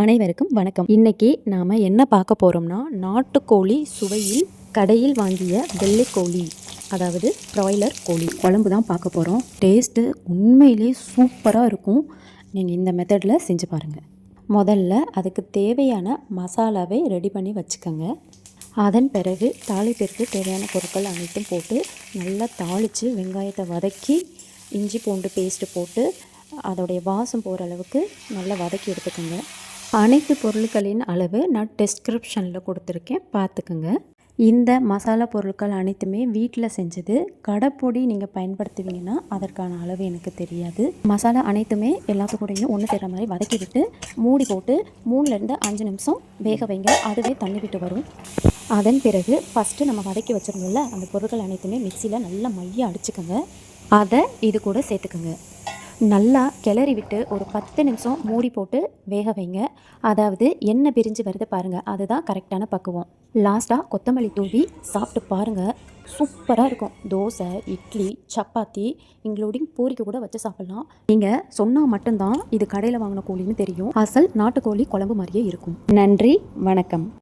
அனைவருக்கும் வணக்கம். இன்னைக்கு நாம் என்ன பார்க்க போகிறோம்னா நாட்டுக்கோழி சுவையில் கடையில் வாங்கிய வெள்ளைக்கோழி அதாவது ப்ராய்லர் கோழி. குழம்பு தான் பார்க்க போகிறோம் டேஸ்ட்டு உண்மையிலே சூப்பராக இருக்கும். நீங்கள் இந்த மெத்தடில் செஞ்சு பாருங்கள் முதல்ல அதுக்கு தேவையான மசாலாவை ரெடி பண்ணி வச்சுக்கோங்க. அதன் பிறகு தாளிப்பிற்கு தேவையான பொருட்கள் அனைத்தும் போட்டு நல்லா தாளித்து வெங்காயத்தை வதக்கி இஞ்சி பூண்டு பேஸ்ட்டு போட்டு அதோடைய வாசம் போகிற அளவுக்கு நல்லா வதக்கி எடுத்துக்கோங்க. அனைத்து பொருட்களின் அளவு நான் டெஸ்கிரிப்ஷனில் கொடுத்துருக்கேன். பார்த்துக்குங்க. இந்த மசாலா பொருட்கள் அனைத்துமே வீட்டில் செஞ்சது. கடைப்பொடி நீங்கள் பயன்படுத்துவீங்கன்னா அதற்கான அளவு எனக்கு தெரியாது. மசாலா அனைத்துமே எல்லாத்து கூடயும் ஒன்று சேர்கிற மாதிரி வதக்கி விட்டு மூடி போட்டு மூணுலேருந்து அஞ்சு நிமிஷம் வேக வைங்க. அதுவே தண்ணி விட்டு வரும். அதன் பிறகு ஃபஸ்ட்டு நம்ம வதக்கி வச்சிருந்தோம்ல அந்த பொருட்கள் அனைத்துமே மிக்சியில் நல்லா மைய அடிச்சுக்கோங்க. அதை இது கூட சேர்த்துக்கோங்க. நல்லா கிளறி விட்டு ஒரு பத்து நிமிஷம் மூடி போட்டு வேக வைங்க. அதாவது எண்ணெய் பிரிஞ்சு வருது பாருங்கள் அதுதான் கரெக்டான பக்குவம். லாஸ்ட்டாக கொத்தமல்லி தூவி சாப்பிட்டு பாருங்கள் சூப்பராக இருக்கும். தோசை இட்லி சப்பாத்தி இன்க்ளூடிங் பூரிக்கு கூட வச்சு சாப்பிட்லாம். நீங்கள் சொன்னால் மட்டும்தான் இது கடையில் வாங்கின கோழின்னு தெரியும். அசல் நாட்டுக்கோழி குழம்பு மாதிரியே இருக்கும். நன்றி வணக்கம்.